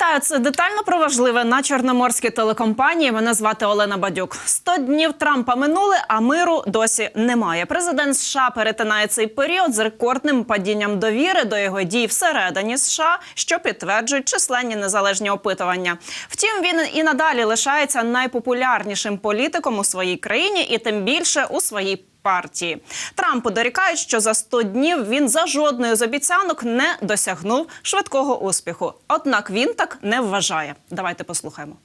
Вітаю, це детально про важливе на чорноморській телекомпанії. Мене звати Олена Бадюк. 100 днів Трампа минули, а миру досі немає. Президент США перетинає цей період з рекордним падінням довіри до його дій всередині США, що підтверджують численні незалежні опитування. Втім, він і надалі лишається найпопулярнішим політиком у своїй країні, і тим більше у своїй партії. Трампу дорікають, що за 100 днів він за жодною з обіцянок не досягнув швидкого успіху. Однак він так не вважає. Давайте послухаємо.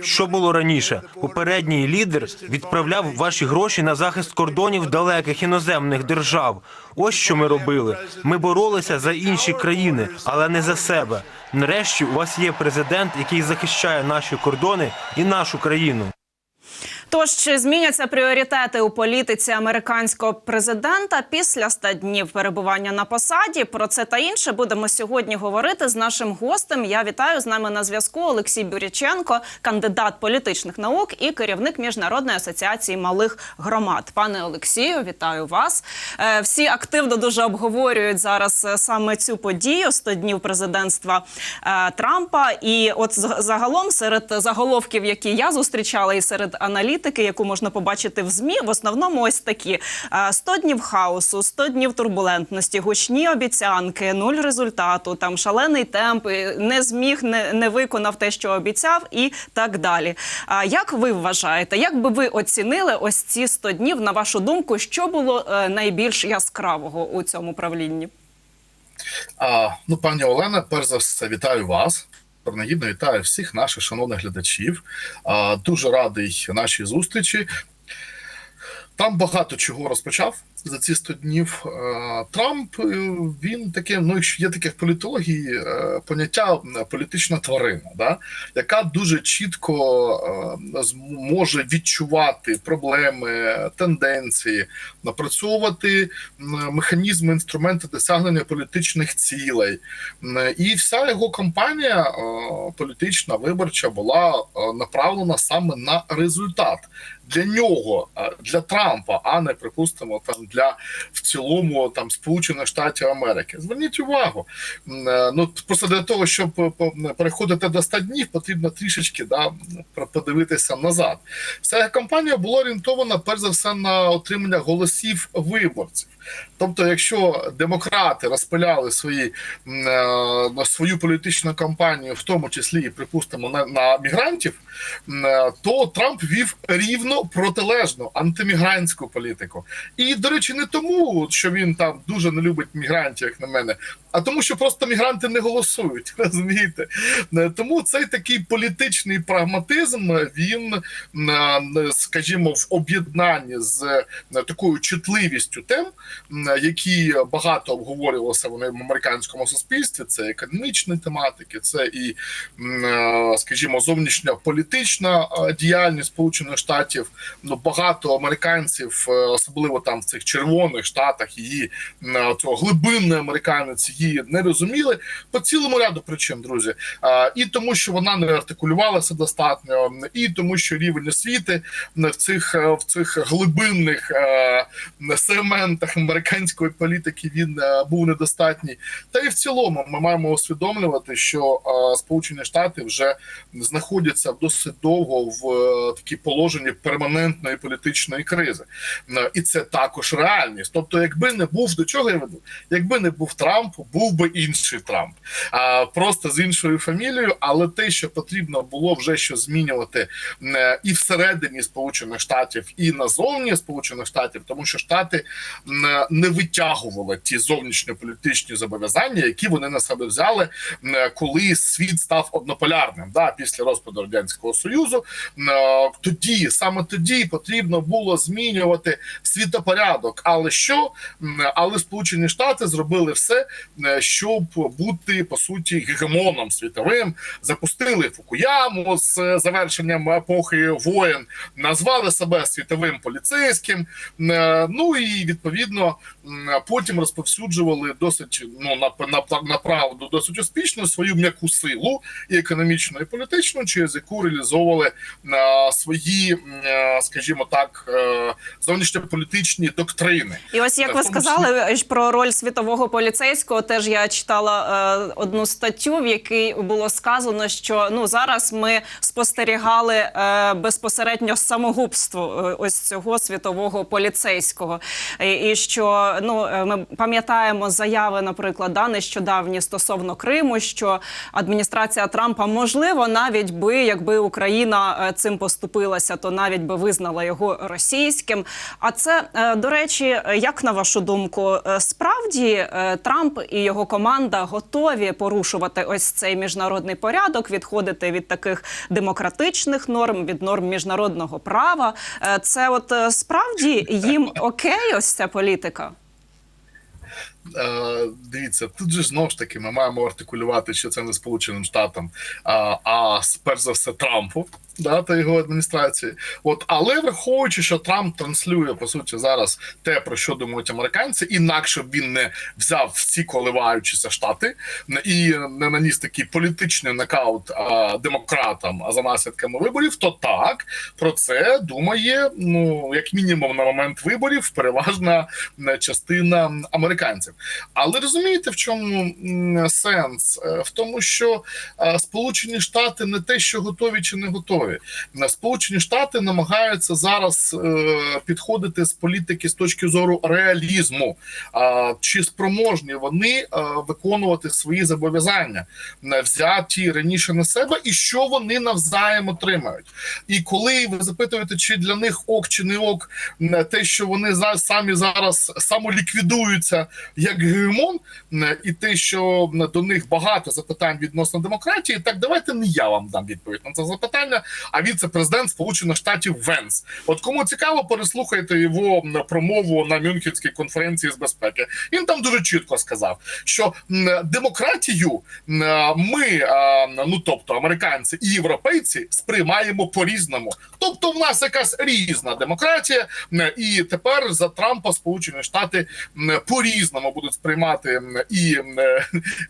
Що було раніше? Попередній лідер відправляв ваші гроші на захист кордонів далеких іноземних держав. Ось що ми робили. Ми боролися за інші країни, але не за себе. Нарешті у вас є президент, який захищає наші кордони і нашу країну. Тож чи зміняться пріоритети у політиці американського президента після 100 днів перебування на посаді? Про це та інше будемо сьогодні говорити з нашим гостем. Я вітаю з нами на зв'язку Олексій Бюріченко, кандидат політичних наук і керівник міжнародної асоціації малих громад. Пане Олексію, вітаю вас. Е, Всі активно дуже обговорюють зараз е, саме цю подію 100 днів президентства е, Трампа. І от загалом серед заголовків, які я зустрічала, і серед аналітики, яку можна побачити в змі, в основному ось такі: Е, 100 днів хаосу, 100 днів турбулентності, гучні обіцянки, нуль результату, там шалений темп, не зміг, не, не виконав те, що обіцяв, і так далі. А як ви вважаєте, як би ви оцінили ось ці 100 днів, на вашу думку, що було е, найбільш яскравого у цьому правлінні? А, ну, пані Олена, перш за все, вітаю вас. Принагідно вітаю всіх наших шановних глядачів. Дуже радий нашій зустрічі. Там багато чого розпочав за ці 100 днів. Е, Трамп е, він таке, ну є таке в політології е, поняття політична тварина, да? яка дуже чітко може відчувати проблеми, тенденції, напрацьовувати механізми, інструменти досягнення політичних цілей. І вся його кампанія політична виборча була направлена саме на результат для нього, для Трампа, а не припустимо там для в цілому там Сполучених Штатів Америки. Зверніть увагу. Е, Ну просто для того, щоб переходити до 100 днів, потрібно трішечки да подивитися назад. Вся кампанія була орієнтована перш за все на отримання голосів виборців. Тобто, якщо демократи розпиляли свої е, на свою політичну кампанію, в тому числі і припустимо на, на мігрантів, е, то Трамп вів рівно протилежну антимігрантську політику. І до речі, не тому, що він там дуже не любить мігрантів, як на мене, а тому, що просто мігранти не голосують. Розумієте? Е, Тому цей такий політичний прагматизм він, е, скажімо, в об'єднанні з е, такою чутливістю тем, які багато обговорювалися вони в американському суспільстві. Це економічні тематики, це і, е, скажімо, зовнішньополітична е, діяльність Сполучених Штатів. Ну багато американців, е, особливо там в цих червоних штатах, її цього глибинний американець її не розуміли по цілому ряду причин, друзі. Е, І тому, що вона не артикулювалася достатньо, і тому, що рівень освіти в цих е, в цих глибинних е, сегментах американської політики він е, був недостатній. Та і в цілому ми маємо усвідомлювати, що е, Сполучені Штати вже знаходяться досить довго в е, такій положенні перманентної політичної кризи, Е, і це також реальність. Тобто, якби не був до чого я веду, якби не був Трамп, був би інший Трамп, просто з іншою фамілією. Але те, що потрібно було вже що змінювати е, і всередині Сполучених Штатів, і назовні Сполучених Штатів, тому що Штати не витягували ті зовнішньополітичні зобов'язання, які вони на себе взяли, коли світ став однополярним. Да, після розпаду радянського союзу е, тоді саме тоді потрібно було змінювати світопорядок. Але що але Сполучені Штати зробили все, е, щоб бути по суті гегемоном світовим, запустили Фукуяму з е, завершенням епохи воєн, назвали себе світовим поліцейським. Е, Ну і відповідно потім розповсюджували досить ну на, на, на правду досить успішно свою м'яку силу і економічну, і політичну, через яку реалізовували свої, скажімо так, е, зовнішньополітичні доктрини. І ось як ви сказали е, про роль світового поліцейського, теж я читала е, одну статтю, в якій було сказано, що ну зараз ми спостерігали е, безпосередньо самогубство е, ось цього світового поліцейського. І, що ну е, ми пам'ятаємо заяви, наприклад, да, нещодавні стосовно Криму, що адміністрація Трампа можливо навіть би якби Україна е, цим поступилася, то навіть би визнала його російським. А це е, до речі, як на вашу думку, е, справді е, Трамп і його команда готові порушувати ось цей міжнародний порядок, відходити від таких демократичних норм, від норм міжнародного права. Це от справді їм окей, ось ця політика. Дивіться, тут же ж знову ж таки ми маємо артикулювати, що це не Сполученим Штатам, а перш за все Трампу да, та його адміністрації. От, але враховуючи, що Трамп транслює по суті зараз те, про що думають американці, інакше б він не взяв всі коливаючіся штати і не наніс такий політичний нокаут а, демократам а за наслідками виборів, то так про це думає, ну як мінімум на момент виборів, переважна частина американців. Але розумієте, в чому сенс? Е, В тому, що е, Сполучені Штати не те, що готові чи не готові. Е, Сполучені Штати намагаються зараз е, підходити з політики з точки зору реалізму. А чи спроможні вони е, виконувати свої зобов'язання, взяті раніше на себе, і що вони навзаєм отримають? І коли ви запитуєте, чи для них ок чи не ок, те, що вони самі зараз самоліквідуються як гегемон, і те, що до них багато запитань відносно демократії, так давайте не я вам дам відповідь на це запитання, а віце-президент Сполучених Штатів Венс. От кому цікаво, переслухайте його промову на Мюнхенській конференції з безпеки. Він там дуже чітко сказав, що демократію ми, ну тобто американці і європейці, сприймаємо по-різному. Тобто, в нас якась різна демократія, і тепер за Трампа Сполучені Штати м, по-різному будуть сприймати і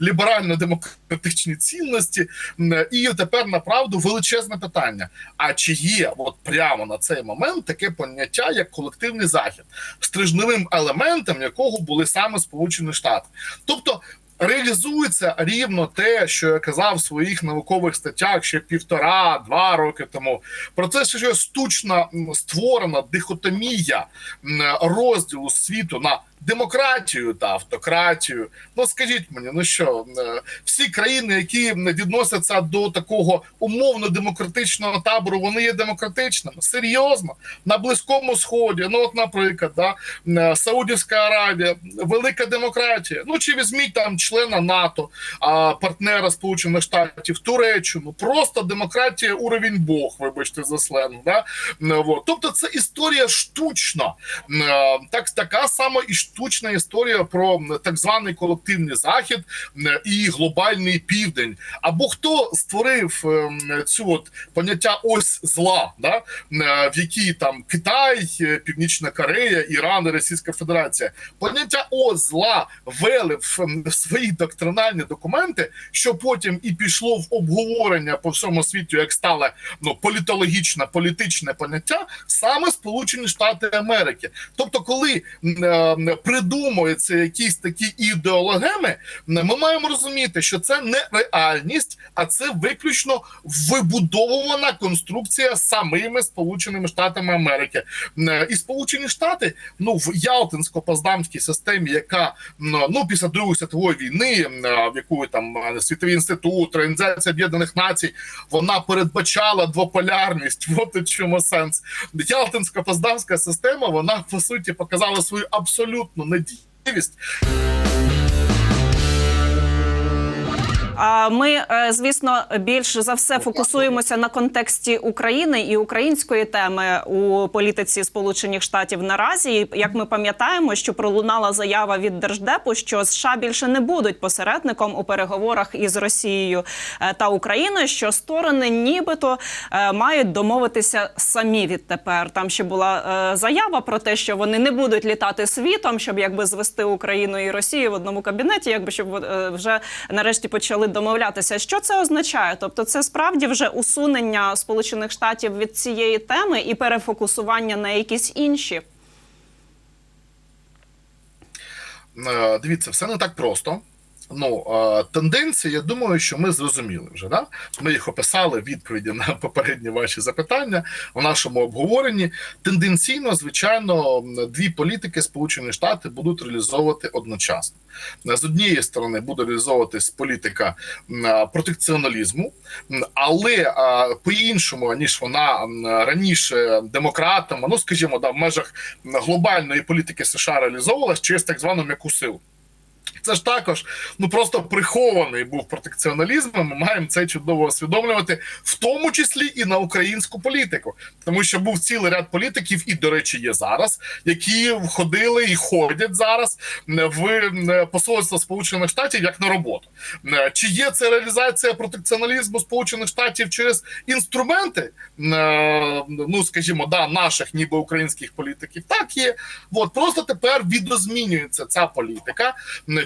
ліберально-демократичні цінності. І тепер направду величезне питання: а чи є от прямо на цей момент таке поняття, як колективний захід, стрижневим елементом якого були саме Сполучені Штати? Тобто. Реалізується рівно те, що я казав в своїх наукових статтях ще півтора-два роки тому. Про це що штучно створена дихотомія розділу світу на демократію та автократію. Ну скажіть мені, ну що е, всі країни, які відносяться до такого умовно демократичного табору, вони є демократичними. Серйозно на близькому сході. Ну, от, наприклад, да, е, Саудівська Аравія, велика демократія. Ну чи візьміть там члена НАТО, а партнера Сполучених Штатів, Туреччину, просто демократія, уровень Бог, вибачте за сленг. Да? Е. Тобто, це історія штучна. Так, така сама і штучна історія про так званий колективний захід і глобальний південь. Або хто створив ем, цю от поняття ось зла, да? е, в якій там Китай, е, Північна Корея, Іран Російська Федерація. Поняття ось зла вели в, свої доктринальні документи, що потім і пішло в обговорення по всьому світу, як стало ну політологічне, політичне поняття, саме Сполучені Штати Америки. Тобто, коли е, придумуються якісь такі ідеологеми, ми маємо розуміти, що це не реальність, а це виключно вибудовувана конструкція самими Сполученими Штатами Америки. Е, І Сполучені Штати, ну в Ялтинсько-Поздамській системі, яка м, ну після Другої світової війни, е, в яку там е, світовий інститут, Організація Об'єднаних Націй, вона передбачала двополярність. От чому сенс. Ялтинсько-Поздамська система, вона по суті показала свою абсолютну недієвість. Ми, е, звісно, більш за все фокусуємося на контексті України і української теми у політиці Сполучених Штатів наразі. Як ми пам'ятаємо, що пролунала заява від держдепу, що США більше не будуть посередником у переговорах із Росією е, та Україною, що сторони нібито е, мають домовитися самі відтепер. Там ще була заява про те, що вони не будуть літати світом, щоб якби звести Україну і Росію в одному кабінеті, якби щоб вже нарешті почали домовлятися. Що це означає? Тобто, це справді вже усунення Сполучених Штатів від цієї теми і перефокусування на якісь інші. Е, Дивіться, все не так просто. Ну, е, тенденції, я думаю, що ми зрозуміли вже. Да? Ми їх описали відповіді на попередні ваші запитання в нашому обговоренні. Тенденційно, звичайно, дві політики Сполучені Штати будуть реалізовувати одночасно. З однієї сторони буде реалізовуватись політика е, протекціоналізму, але е, по-іншому, ніж вона раніше демократами, ну скажімо, да, в межах глобальної політики США реалізовувалась через так звану м'яку силу. Це ж також ну просто прихований був протекціоналізм. Ми маємо це чудово усвідомлювати, в тому числі і на українську політику, тому що був цілий ряд політиків, і до речі, є зараз, які входили і ходять зараз в посольство Сполучених Штатів як на роботу. Чи є це реалізація протекціоналізму Сполучених Штатів через інструменти? Ну скажімо, да, наших, ніби українських політиків, так є. От просто тепер відозмінюється ця політика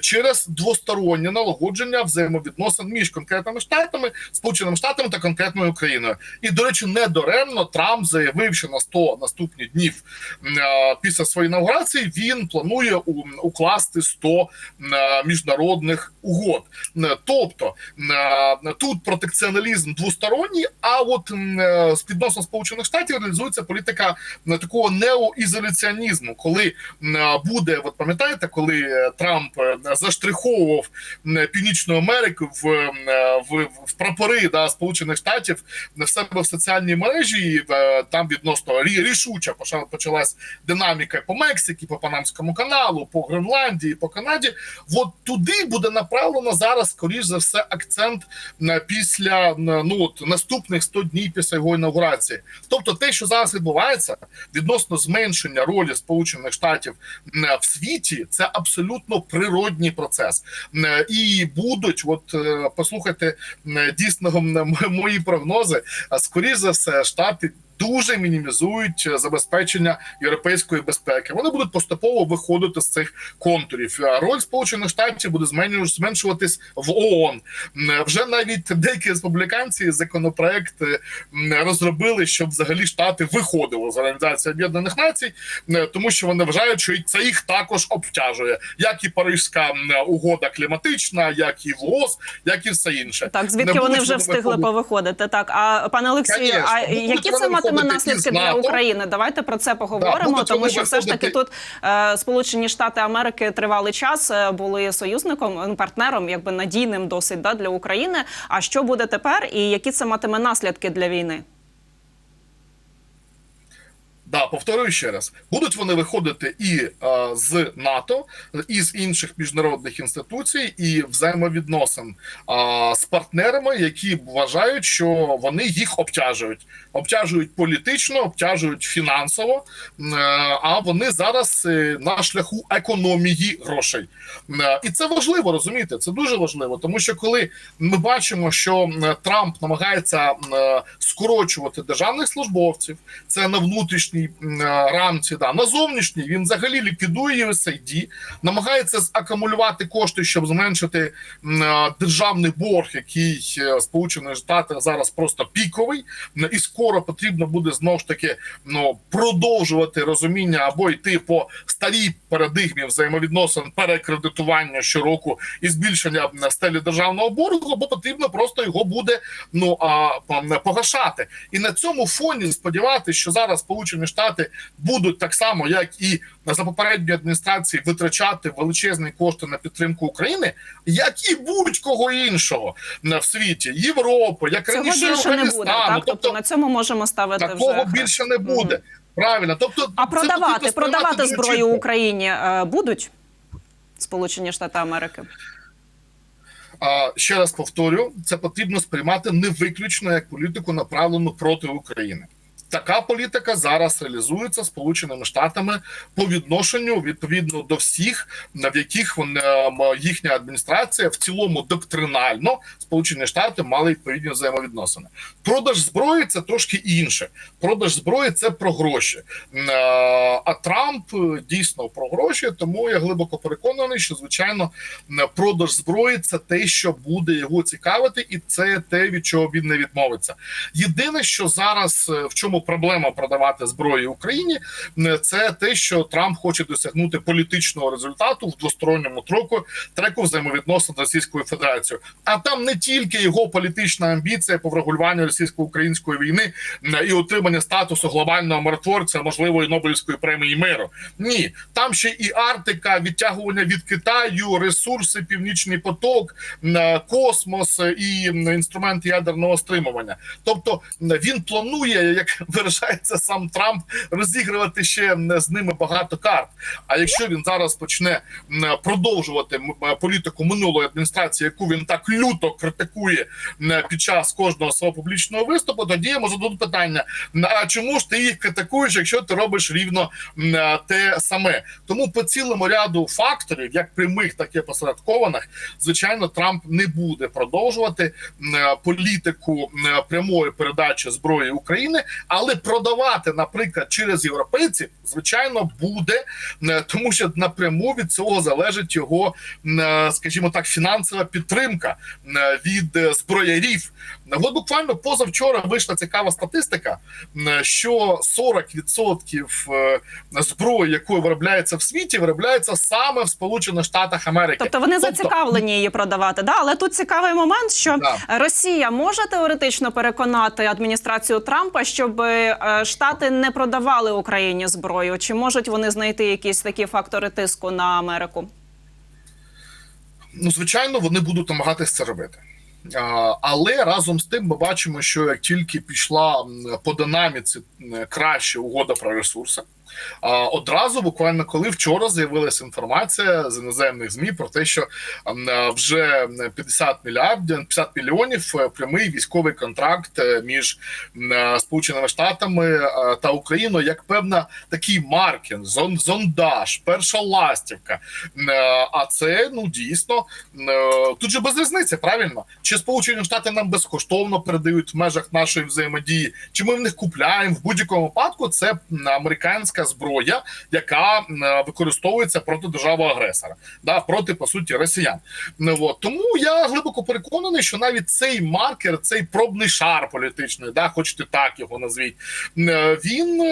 через двостороннє налагодження взаємовідносин між конкретними штатами, сполученими штатами та конкретною Україною. І до речі, недаремно Трамп заявив, що на 100 наступних днів е, після своєї інаугурації він планує укласти 100 е, міжнародних угод. Е, Тобто тут протекціоналізм двосторонній, а от з відносно Сполучених Штатів реалізується політика такого неоізоляціонізму, коли буде, от пам'ятаєте, коли Трамп заштриховував Північну Америку в, в, в прапори да, Сполучених Штатів в себе в соціальній мережі, і е, там відносно рі- рішуче почалась динаміка по Мексиці, по Панамському каналу, по Гренландії, по Канаді. От туди буде направлено зараз, скоріш за все, акцент після ну от наступних 100 днів після його інаугурації. Тобто, те, що зараз відбувається відносно зменшення ролі Сполучених Штатів в світі, це абсолютно природній процес. Е, І будуть, от е, послухайте, е, дійсно мої прогнози. а скоріш за все, штати. Дуже мінімізують е, забезпечення європейської безпеки. Вони будуть поступово виходити з цих контурів. Роль Сполучених Штатів буде зменшуватись в ООН. М, Вже навіть деякі республіканці законопроект е, розробили, щоб взагалі штати виходили з організації Об'єднаних Націй, е, тому що вони вважають, що це їх також обтяжує, як і Паризька угода кліматична, як і ВОЗ, як і все інше. Так, звідки вони вже встигли повиходити? Так, а пане Олексію, а які це матиме наслідки для України? Давайте про це поговоримо, да, тому вони що все ж таки тут е, Сполучені Штати Америки тривалий час е, були союзником, ну, партнером, якби надійним досить да, для України. А що буде тепер, і які це матиме наслідки для війни? Да, повторюю ще раз, будуть вони виходити і е, з НАТО, і з інших міжнародних інституцій, і взаємовідносин е, з партнерами, які вважають, що вони їх обтяжують, обтяжують політично, обтяжують фінансово. е, а вони зараз е, на шляху економії грошей. І це важливо розумієте. Це дуже важливо, тому що коли ми бачимо, що Трамп намагається скорочувати державних службовців, це на внутрішній м, е, рамці, да на зовнішній він взагалі ліквідує USAID, намагається закумулювати кошти, щоб зменшити е, державний борг, який е, Сполучені Штати зараз просто піковий, і скоро потрібно буде знову ж таки ну продовжувати розуміння або йти по старій парадигмі взаємовідносин перекредитування щороку і збільшення стелі державного боргу, або потрібно просто його буде ну а погашати. І на цьому фоні сподіватися, що зараз Сполучені Штати будуть так само, як і за попередньої адміністрації, витрачати величезні кошти на підтримку України, як і будь-кого іншого в світі Європи, як Цього раніше більше не буде. Афганістану. Так, тобто на цьому можемо ставити такого вже більше не буде. Мгм. Правильно, тобто А продавати, продавати зброю чітко. Україні е, будуть Сполучені Штати Америки? А, ще раз повторю, це потрібно сприймати не виключно як політику, направлену проти України. Така політика зараз реалізується Сполученими Штатами по відношенню відповідно до всіх, в яких вони, їхня адміністрація в цілому доктринально Сполучені Штати мали відповідні взаємовідносини. Продаж зброї це трошки інше. Продаж зброї це про гроші. Е, А Трамп е, дійсно про гроші, тому я глибоко переконаний, що звичайно продаж зброї це те, що буде його цікавити, і це те, від чого він не відмовиться. Єдине, що зараз е, в чому проблема продавати зброю Україні, е, це те, що Трамп хоче досягнути політичного результату в двосторонньому троку треку взаємовідносин з Російською Федерацією. А там не тільки його політична амбіція по врегулюванню російсько-української війни е, і отримання статусу глобального миротворця, можливої Нобелівської премії миру. Ні, там ще і Арктика, відтягування від Китаю, ресурси, Північний поток, е, космос і м, інструмент ядерного стримування. Тобто він планує, як виражається сам Трамп, розігрувати ще з ними багато карт. А якщо він зараз почне продовжувати політику минулої адміністрації, яку він так люто критикує під час кожного свого публічного виступу, тоді йому зададуть питання: а чому ж ти їх критикуєш, якщо ти робиш рівно е, те саме? Тому по цілому ряду факторів, як прямих, так і посередкованих, звичайно, Трамп не буде продовжувати е, політику е, прямої передачі зброї України, але продавати, наприклад, через європейців, звичайно, буде, е, тому що напряму від цього залежить його, е, скажімо так, фінансова підтримка е, від зброярів. От буквально позавчора вийшла цікава статистика, що 40% е, зброї, якою виробляється в світі, виробляється саме в Сполучених Штатах Америки. Тобто вони зацікавлені її продавати. Да? Але тут цікавий момент, що Да. Росія може теоретично переконати адміністрацію Трампа, щоб е, Штати не продавали Україні зброю. Чи можуть вони знайти якісь такі фактори тиску на Америку? Ну, звичайно, вони будуть намагатися це робити. Але разом з тим ми бачимо, що як тільки пішла по динаміці краще угода про ресурси, одразу буквально коли вчора з'явилася інформація з іноземних змі про те, що е, вже 50 мільярдів 50 мільйонів е, прямий військовий контракт е, між Сполученими Штатами та Україною як певна такий маркер, зон, зондаж, перша ластівка. А це ну дійсно тут же без різниці, правильно? Чи Сполучені Штати нам безкоштовно передають в межах нашої взаємодії, чи ми в них купляємо в будь-якому випадку? Це американська зброя, яка е, використовується проти держави агресора, да проти по суті росіян. Ну, от. Тому я глибоко переконаний, що навіть цей маркер, цей пробний шар політичний, да, хочете так його назвіть, е, він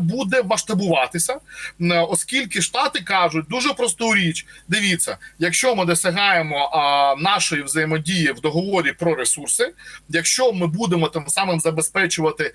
буде масштабуватися, е, оскільки штати кажуть дуже просту річ: дивіться, якщо ми досягаємо нашої взаємодії в договорі про ресурси, якщо ми будемо тим самим забезпечувати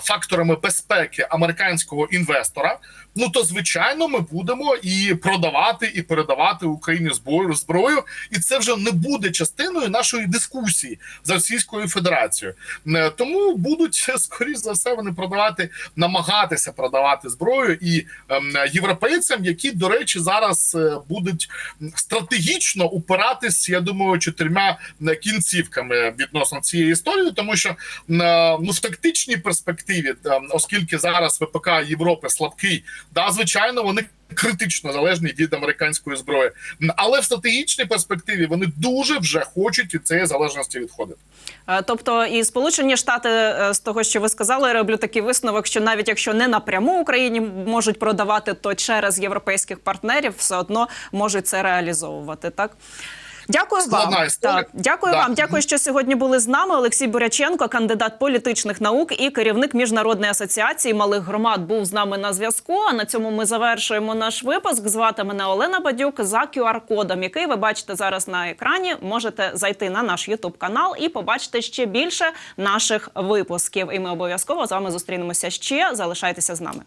факторами безпеки американського інвестора, pastora, ну то звичайно ми будемо і продавати, і передавати Україні зброю зброю, і це вже не буде частиною нашої дискусії з Російською Федерацією. Е, Тому будуть скоріш за все вони продавати, намагатися продавати зброю. І ем, європейцям, які до речі зараз е, будуть стратегічно упиратись, я думаю, чотирма е, кінцівками відносно цієї історії, тому що ну в тактичній перспективі, е, оскільки зараз ВПК Європи слабкий, да звичайно, вони. Критично залежні від американської зброї, але в стратегічній перспективі вони дуже вже хочуть від цієї залежності відходити. Е, Тобто, і Сполучені Штати е, з того, що ви сказали, роблю такий висновок, що навіть якщо не напряму Україні можуть продавати, то через європейських партнерів все одно можуть це реалізовувати. Так. Дякую Складна вам. Так, дякую Да. вам. Дякую, що сьогодні були з нами. Олексій Буряченко, кандидат політичних наук і керівник міжнародної асоціації малих громад, був з нами на зв'язку. А на цьому ми завершуємо наш випуск. Звати мене Олена Бадюк за QR-кодом, який ви бачите зараз на екрані. Можете зайти на наш Ютуб канал і побачити ще більше наших випусків. І ми обов'язково з вами зустрінемося ще. Залишайтеся з нами.